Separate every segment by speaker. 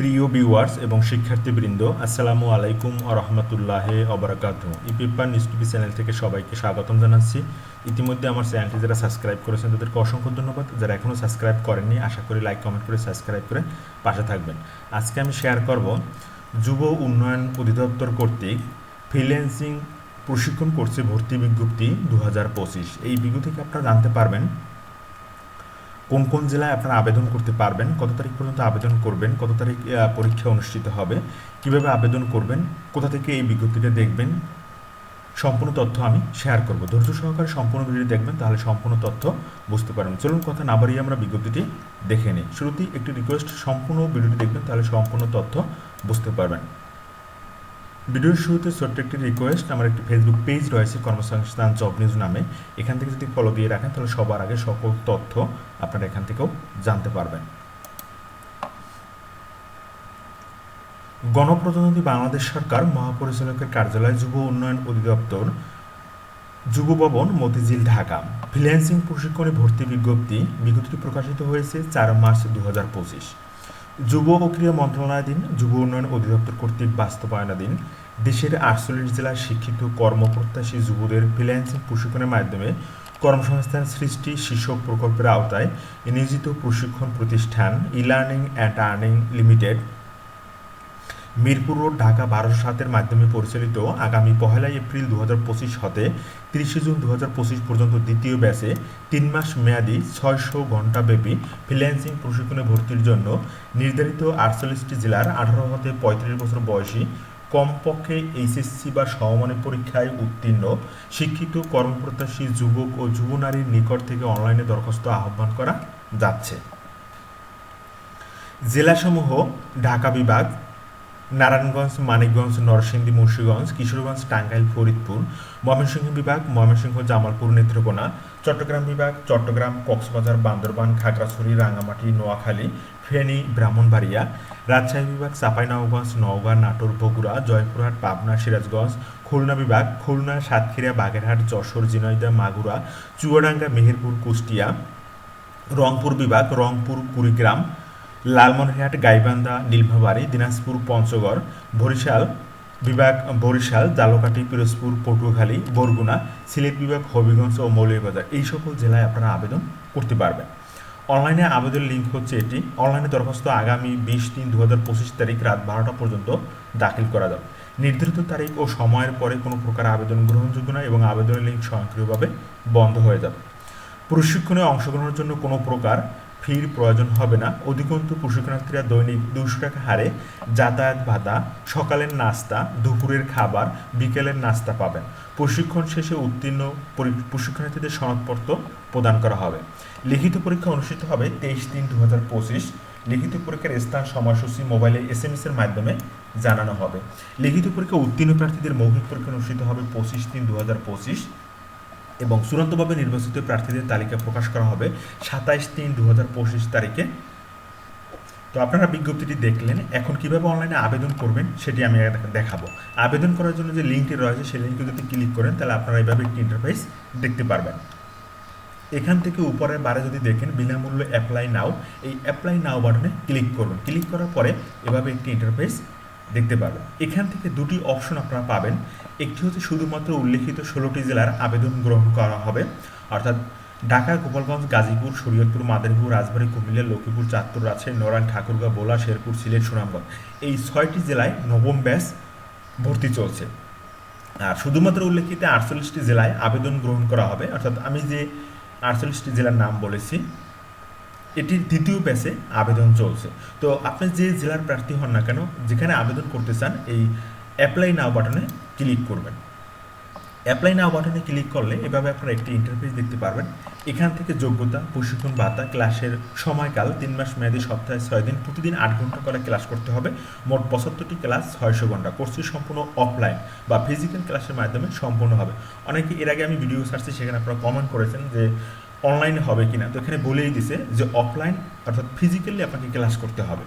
Speaker 1: প্রিয় ভিউয়ার্স এবং শিক্ষার্থীবৃন্দ, আসসালামু আলাইকুম ও রহমতুল্লাহ অবরাকাত ইপিপার নিউজ টিভি চ্যানেল থেকে সবাইকে স্বাগতম জানাচ্ছি। ইতিমধ্যে আমার চ্যানেলটি যারা সাবস্ক্রাইব করেছেন, তাদেরকে অসংখ্য ধন্যবাদ। যারা এখনও সাবস্ক্রাইব করেননি, আশা করি লাইক কমেন্ট করে সাবস্ক্রাইব করে পাশে থাকবেন। আজকে আমি শেয়ার করব যুব উন্নয়ন অধিদপ্তর কর্তৃক ফ্রিল্যান্সিং প্রশিক্ষণ কোর্সে ভর্তি বিজ্ঞপ্তি দু হাজার পঁচিশ। এই বিজ্ঞপ্তি থেকে আপনারা জানতে পারবেন কোন কোন জেলায় আপনারা আবেদন করতে পারবেন, কত তারিখ পর্যন্ত আবেদন করবেন, কত তারিখ পরীক্ষা অনুষ্ঠিত হবে, কীভাবে আবেদন করবেন, কোথা থেকে এই বিজ্ঞপ্তিটা দেখবেন, সম্পূর্ণ তথ্য আমি শেয়ার করব। ধৈর্য সহকারে সম্পূর্ণ ভিডিও দেখবেন, তাহলে সম্পূর্ণ তথ্য বুঝতে পারবেন। চলুন কথা না বাড়িয়ে আমরা বিজ্ঞপ্তিটি দেখে নিই। শুরুতেই একটি রিকোয়েস্ট সম্পূর্ণ ভিডিওটি দেখবেন, তাহলে সম্পূর্ণ তথ্য বুঝতে পারবেন। ভিডিওর শুরুতে ছোট্ট একটি রিকোয়েস্ট আমার একটি ফেসবুক পেজ রয়েছে, কর্মসংস্থান জব নিউজ নামে। এখান থেকে যদি ফলো দিয়ে রাখেন, তাহলে সবার আগে সকল তথ্য আপনারা এখান থেকেও জানতে পারবেন। গণপ্রজাতন্ত্রী বাংলাদেশ সরকার মহাপরিচালকের কার্যালয় যুব উন্নয়ন অধিদপ্তর যুব ভবন, মতিঝিল, ঢাকা। ফ্রিল্যান্সিং প্রশিক্ষণে ভর্তি বিজ্ঞপ্তি বিজ্ঞপ্তিটি প্রকাশিত হয়েছে চার মার্চ দু হাজার পঁচিশ। যুব ও ক্রীড়া মন্ত্রণালয়াধীন যুব উন্নয়ন অধিদপ্তর কর্তৃক বাস্তবায়নাধীন দেশের আটচল্লিশ জেলার শিক্ষিত কর্মপ্রত্যাশী যুবদের ফ্রিল্যান্সিং প্রশিক্ষণের মাধ্যমে কর্মসংস্থান সৃষ্টি শীর্ষক প্রকল্পের আওতায় নিয়োজিত প্রশিক্ষণ প্রতিষ্ঠান e learning and earning limited Mirpur road, Dhaka বারোশো সাতের মাধ্যমে পরিচালিত আগামী পহেলা এপ্রিল দু হাজার পঁচিশ হতে তিরিশে জুন দু হাজার পঁচিশ পর্যন্ত দ্বিতীয় ব্যাচে তিন মাস মেয়াদি ছয়শো ঘণ্টাব্যাপী ফ্রিল্যান্সিং প্রশিক্ষণে ভর্তির জন্য নির্ধারিত আটচল্লিশটি জেলার আঠারো হতে পঁয়ত্রিশ বছর বয়সী কমপক্ষে এইচএসসি বা সমমানের পরীক্ষায় উত্তীর্ণ, শিক্ষিত, কর্মপ্রত্যাশী যুবক ও যুব নারীর নিকট থেকে অনলাইনে দরখাস্ত আহ্বান করা যাচ্ছে। জেলাসমূহ, ঢাকা বিভাগ নারায়ণগঞ্জ, মানিকগঞ্জ, নরসিংদী, মুন্সীগঞ্জ, কিশোরগঞ্জ, টাঙ্গাইল, ফরিদপুর, ময়মনসিংহ বিভাগ, ময়মনসিংহ, জামালপুর, নেত্রকোনা, চট্টগ্রাম বিভাগ, চট্টগ্রাম, কক্সবাজার, বান্দরবান, খাগড়াছড়ি, রাঙ্গামাটি, নোয়াখালী, ফেনী, ব্রাহ্মণবাড়িয়া, রাজশাহী বিভাগ, চাঁপাইনবাবগঞ্জ, নওগাঁ, নাটোর, বগুড়া, জয়পুরহাট, পাবনা, সিরাজগঞ্জ, খুলনা বিভাগ, খুলনা, সাতক্ষীরা, বাগেরহাট, যশোর, ঝিনাইদহ, মাগুরা, চুয়াডাঙ্গা, মেহেরপুর, কুষ্টিয়া, রংপুর বিভাগ, রংপুর, কুড়িগ্রাম লালমনিরহাট, গাইবান্ধা, নীলফামারী, দিনাজপুর, পঞ্চগড়, বরিশাল বিভাগ, বরিশাল, জালকাঠি, পিরোজপুর, পটুয়াখালী, বরগুনা, সিলেট বিভাগ, হবিগঞ্জ ও মৌলভীবাজার। এই সকল জেলায় আপনারা আবেদন করতে পারবেন। অনলাইনে আবেদন লিঙ্ক হচ্ছে এটি। অনলাইনে দরখাস্ত আগামী বিশ তিন দু হাজার পঁচিশ তারিখ রাত বারোটা পর্যন্ত দাখিল করা যাবে। নির্ধারিত তারিখ ও সময়ের পরে কোনো প্রকার আবেদন গ্রহণযোগ্য নয় এবং আবেদনের লিঙ্ক স্বয়ংক্রিয়ভাবে বন্ধ হয়ে যাবে। প্রশিক্ষণে অংশগ্রহণের জন্য কোনো প্রকার ফির প্রয়োজন হবে না। অধিকন্তু প্রশিক্ষণার্থীরা দৈনিক দুশো টাকা হারে যাতায়াত ভাতা, সকালের নাস্তা, দুপুরের খাবার, বিকেলের নাস্তা পাবেন। প্রশিক্ষণ শেষে উত্তীর্ণ পরি- প্রশিক্ষণার্থীদের সনদপত্র প্রদান করা হবে। লিখিত পরীক্ষা অনুষ্ঠিত হবে তেইশ তিন দু হাজার পঁচিশ। লিখিত পরীক্ষার স্থান, সময়সূচি, মোবাইলে এস এম এস এর মাধ্যমে জানানো হবে। লিখিত পরীক্ষা উত্তীর্ণ প্রার্থীদের মৌখিক পরীক্ষা অনুষ্ঠিত হবে পঁচিশ তিন দু হাজার পঁচিশ। এবং চূড়ান্তভাবে নির্বাচিত প্রার্থীদের তালিকা প্রকাশ করা হবে সাতাইশ তিন দু হাজার পঁচিশ তারিখে। তো আপনারা বিজ্ঞপ্তিটি দেখলেন, এখন কীভাবে অনলাইনে আবেদন করবেন সেটি আমি দেখ- দেখাবো। আবেদন করার জন্য যে লিঙ্কটি রয়েছে সেই লিঙ্কে যদি ক্লিক করেন, তাহলে আপনারা এইভাবে একটি ইন্টারফেস দেখতে পারবেন। এখান থেকে উপরের বারে যদি দেখেন বিনামূল্য অ্যাপ্লাই নাও এই অ্যাপ্লাই নাও বাটনে ক্লিক করবেন ক্লিক করার পরে এভাবে একটি ইন্টারফেস দেখতে পাবেন এখান থেকে দুটি অপশন আপনারা পাবেন। একটি হচ্ছে শুধুমাত্র উল্লেখিত ষোলোটি জেলার আবেদন গ্রহণ করা হবে। অর্থাৎ ঢাকা, গোপালগঞ্জ, গাজীপুর, শরীয়তপুর, মাদারীপুর, রাজবাড়ী, কুমিল্লা, লক্ষ্মীপুর, চাঁদপুর, রাজশাহী, নড়াইল, ঠাকুরগাঁও, বোলা, শেরপুর, সিলেট, সুনামগঞ্জ। এই ছয়টি জেলায় নবম ব্যাচ ভর্তি চলছে। আর শুধুমাত্র উল্লেখিত আটচল্লিশটি জেলায় আবেদন গ্রহণ করা হবে। অর্থাৎ আমি যে আটচল্লিশটি জেলার নাম বলেছি এটির দ্বিতীয় ব্যাচে আবেদন চলছে। তো আপনি যে জেলার প্রার্থী হন না কেন, যেখানে আবেদন করতে চান, এই অ্যাপ্লাই নাও বাটনে ক্লিক করবেন। অ্যাপ্লাই নাও বাটনে ক্লিক করলে এভাবে আপনারা একটি ইন্টারফেস দেখতে পারবেন। এখান থেকে যোগ্যতা, প্রশিক্ষণ ভাতা ক্লাসের সময়কাল, তিন মাস মেয়াদী সপ্তাহে ছয় দিন, প্রতিদিন আট ঘণ্টা করে ক্লাস করতে হবে। মোট পঁচাত্তরটি ক্লাস ছয়শো ঘণ্টা। কোর্সটি সম্পূর্ণ অফলাইন বা ফিজিক্যাল ক্লাসের মাধ্যমে সম্পূর্ণ হবে। অনেকে এর আগে আমি ভিডিও ছাড়ছি সেখানে আপনারা কমেন্ট করেছেন যে অনলাইনে হবে কিনা? তো এখানে বলেই দিছে যে অফলাইন অর্থাৎ ফিজিক্যালি আপনাকে ক্লাস করতে হবে।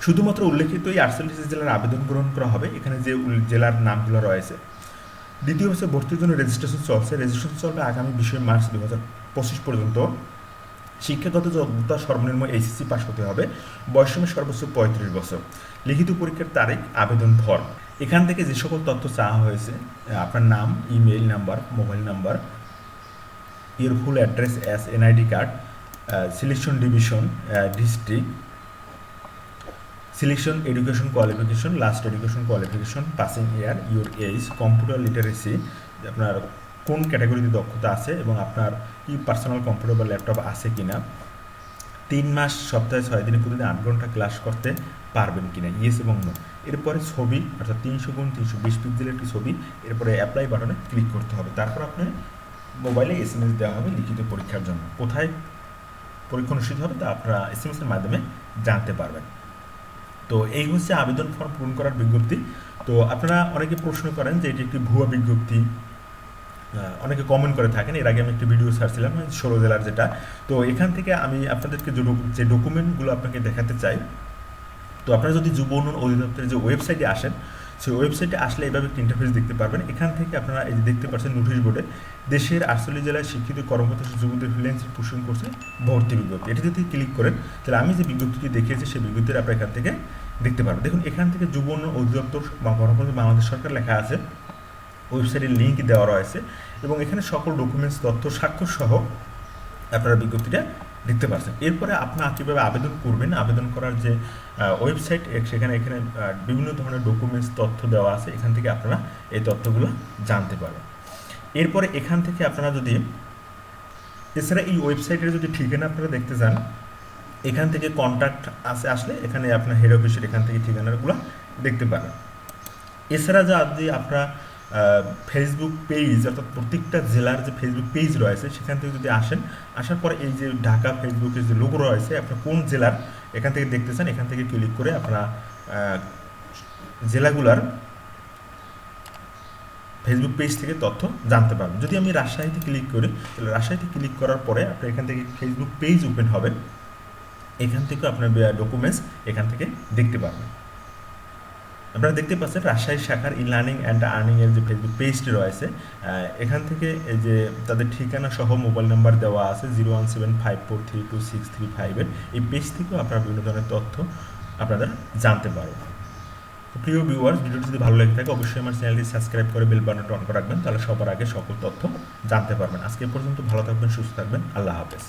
Speaker 1: শুধুমাত্র উল্লেখিত এই আটচল্লিশ জেলার আবেদন গ্রহণ করা হবে। এখানে যে জেলার নামগুলো রয়েছে। দ্বিতীয় হচ্ছে ভর্তির জন্য রেজিস্ট্রেশন চলছে। রেজিস্ট্রেশন চলবে আগামী বিশে মার্চ দু হাজার পঁচিশ পর্যন্ত। শিক্ষাগত যোগ্যতা সর্বনিম্ন এইচএসসি পাস হতে হবে। বয়সসীমা সর্বোচ্চ পঁয়ত্রিশ বছর। লিখিত পরীক্ষার তারিখ, আবেদন ফর্ম। এখান থেকে যে সকল তথ্য চাওয়া হয়েছে আপনার নাম email number mobile number your full address as NID card selection division district selection education qualification last education qualification passing year your age computer literacy আপনার কোন ক্যাটাগরিতে দক্ষতা আছে এবং আপনার কি পার্সোনাল কম্পিউটার বা ল্যাপটপ আছে কি না তিন মাস, সপ্তাহে ছয় দিনে প্রতিদিন আট ঘণ্টা ক্লাস করতে পারবেন কিনা ইয়েস এবং নো এরপরে ছবি, অর্থাৎ তিনশো গুণ তিনশো বিশ পিক্সেলের একটি ছবি, এরপরে অ্যাপ্লাই বাটনে ক্লিক করতে হবে। তারপর আপনার মোবাইলে এস এম এস দেওয়া হবে লিখিত পরীক্ষার জন্য। কোথায় পরীক্ষা অনুষ্ঠিত হবে তা আপনারা এস এম এসের মাধ্যমে জানতে পারবেন। তো এই হচ্ছে আবেদন ফর্ম পূরণ করার বিজ্ঞপ্তি। তো আপনারা অনেকে প্রশ্ন করেন যে এটি একটি ভুয়া বিজ্ঞপ্তি। অনেকে কমেন্ট করে থাকেন, এর আগে আমি একটি ভিডিও ছাড়ছিলাম ষোলো জেলার যেটা। তো এখান থেকে আমি আপনাদেরকে যে ডকুমেন্টগুলো আপনাকে দেখাতে চাই, তো আপনারা যদি যুব উন্নয়ন অধিদপ্তরের যে ওয়েবসাইটে আসেন সেই ওয়েবসাইটে আসলে এইভাবে একটি ইন্টারফেস দেখতে পারবেন। এখান থেকে আপনারা এই যে দেখতে পাচ্ছেন নোটিশ বোর্ডে দেশের আটচল্লিশ জেলায় শিক্ষিত কর্মকর্তা যুবদের ফ্রিল্যান্সের পোষণ করছে ভর্তি বিজ্ঞপ্তি। এটি যদি ক্লিক করেন, তাহলে আমি যে বিজ্ঞপ্তিটি দেখিয়েছি, সেই বিজ্ঞপ্তিটা আপনারা এখান থেকে দেখতে পারবেন। দেখুন, এখান থেকে যুব অধিদপ্তর বা কর্মকর্তা বাংলাদেশ সরকার লেখা আছে। ওয়েবসাইটের লিঙ্ক দেওয়া রয়েছে এবং এখানে সকল ডকুমেন্টস তথ্য, স্বাক্ষর সহ আপনারা বিজ্ঞপ্তিটা দেখতে পাচ্ছেন এরপরে আপনারা কীভাবে আবেদন করবেন? আবেদন করার যে ওয়েবসাইট সেখানে, এখানে বিভিন্ন ধরনের ডকুমেন্টস তথ্য দেওয়া আছে। এখান থেকে আপনারা এই তথ্যগুলো জানতে পারবেন। এরপরে এখান থেকে আপনারা যদি, এছাড়া এই ওয়েবসাইটের যদি ঠিকানা আপনারা দেখতে চান, এখান থেকে কন্ট্যাক্ট আসে আসলে, এখানে আপনার হেড অফিসের এখান থেকে ঠিকানাগুলো দেখতে পারেন। এছাড়া যদি আপনারা ফেসবুক পেজ অর্থাৎ প্রত্যেকটা জেলার যে ফেসবুক পেজ রয়েছে, সেখান থেকে যদি আসেন, আসার পরে এই যে ঢাকা ফেসবুকের যে লোগো রয়েছে, আপনার কোন জেলার, এখান থেকে দেখতে চান এখান থেকে ক্লিক করে আপনারা জেলাগুলার ফেসবুক পেজ থেকে তথ্য জানতে পারবেন। যদি আমি রাজশাহীতে ক্লিক করি, তাহলে রাজশাহীতে ক্লিক করার পরে আপনার এখান থেকে ফেসবুক পেজ ওপেন হবে এখান থেকে আপনার ডকুমেন্টস এখান থেকে দেখতে পারবেন। আপনারা দেখতে পাচ্ছেন রাজশাহী শাখার ই লার্নিং অ্যান্ড আর্নিংয়ের যে ফেসবুক পেজটি রয়েছে এখান থেকে এই যে তাদের ঠিকানা সহ মোবাইল নাম্বার দেওয়া আছে zero one seven five four three two six three ফাইভের এই পেজ থেকেও আপনারা বিভিন্ন ধরনের তথ্য আপনারা জানতে পারবেন। প্রিয় ভিউয়ার্স ভিডিওটি যদি ভালো লেগে থাকে, অবশ্যই আমার চ্যানেলটি সাবস্ক্রাইব করে বেল বাটনটা অন করে রাখবেন, তাহলে সবার আগে সকল তথ্য জানতে পারবেন। আজকে পর্যন্ত ভালো থাকবেন, সুস্থ থাকবেন। আল্লাহ হাফেজ।